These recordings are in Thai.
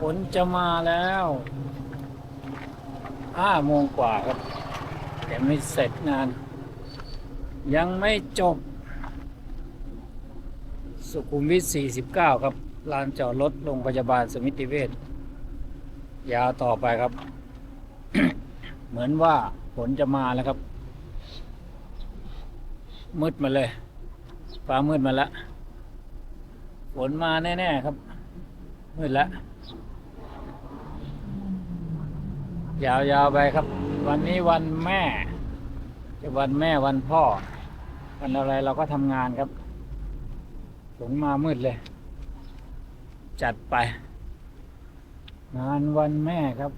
ฝนจะมาแล้วห้าโมงกว่าครับ แต่ไม่เสร็จงาน ยังไม่จบ สุขุมวิท 49 ครับ ลานจอดรถโรงพยาบาลสมิติเวชยาวต่อไปครับ เหมือนว่าฝนจะมาแล้วครับ มืดมาเลย ฟ้ามืดมาแล้ว ฝนมาแน่ ๆ ครับ มืดแล้ว ยาวๆไปครับ วันนี้วันแม่ จะวันแม่วันพ่อ วันอะไรเราก็ทำงานครับฝนมามืดเลย จัดไป งานวันแม่ครับ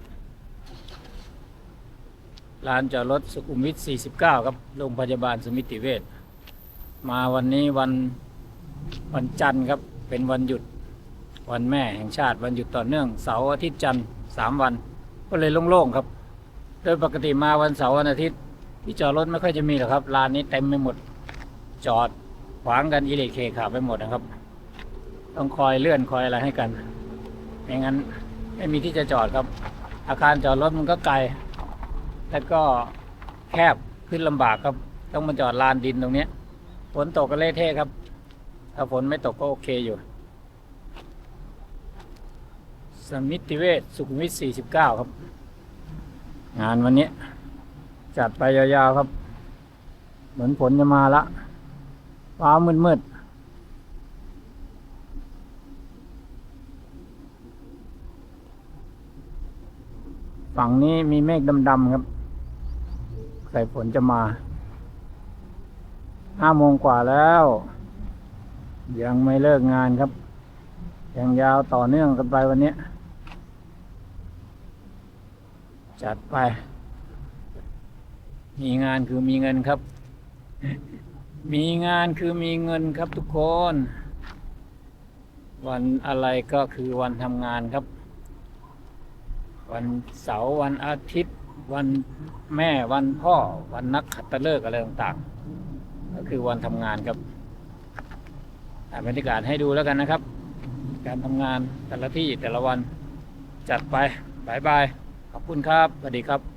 ลานจอดรถสุขุมวิท 49 ครับ โรงพยาบาลสมิติเวช มาวันนี้วันวันจันทร์ครับ เป็นวันหยุด วันแม่แห่งชาติ วันหยุดต่อเนื่อง เสาร์อาทิตย์จันทร์สามวัน ก็เลยโล่งๆครับ โดยปกติมาวันเสาร์วันอาทิตย์ ที่จอดรถไม่ค่อยจะมีหรอกครับลานนี้เต็มไปหมด จอดขวางกันอิเล็กเคขาไปหมดนะครับ ต้องคอยเลื่อนคอยอะไรให้กันไม่งั้นไม่มีที่จะจอดครับ อาคารจอดรถมันก็ไกล แล้วก็แคบขึ้นลำบากครับ ต้องมาจอดลานดินตรงเนี้ยฝนตกก็เละเทะครับ ถ้าฝนไม่ตกก็โอเคอยู่ สมิติเวชสุขุมวิท 49 ครับ งานวันนี้ จัดไปยาวๆครับ เหมือนฝนจะมาละฟ้ามืดๆ ฝั่งนี้มีเมฆดำๆครับ ใส่ฝนจะมา ห้าโมงกว่าแล้ว ยังไม่เลิกงานครับ ยังยาวต่อเนื่องกันไปวันนี้ จัดไป มีงานคือมีเงินครับ มีงานคือมีเงินครับทุกคน วันอะไรก็คือวันทำงานครับ วันเสาร์วันอาทิตย์ วันแม่วันพ่อ วันนักขัตฤกษ์อะไรต่างๆ ก็คือวันทำงานครับถ่ายบรรยากาศให้ดูแล้วกันนะครับ การทำงานแต่ละที่แต่ละวันจัดไปบายบายขอบคุณครับสวัสดีครับ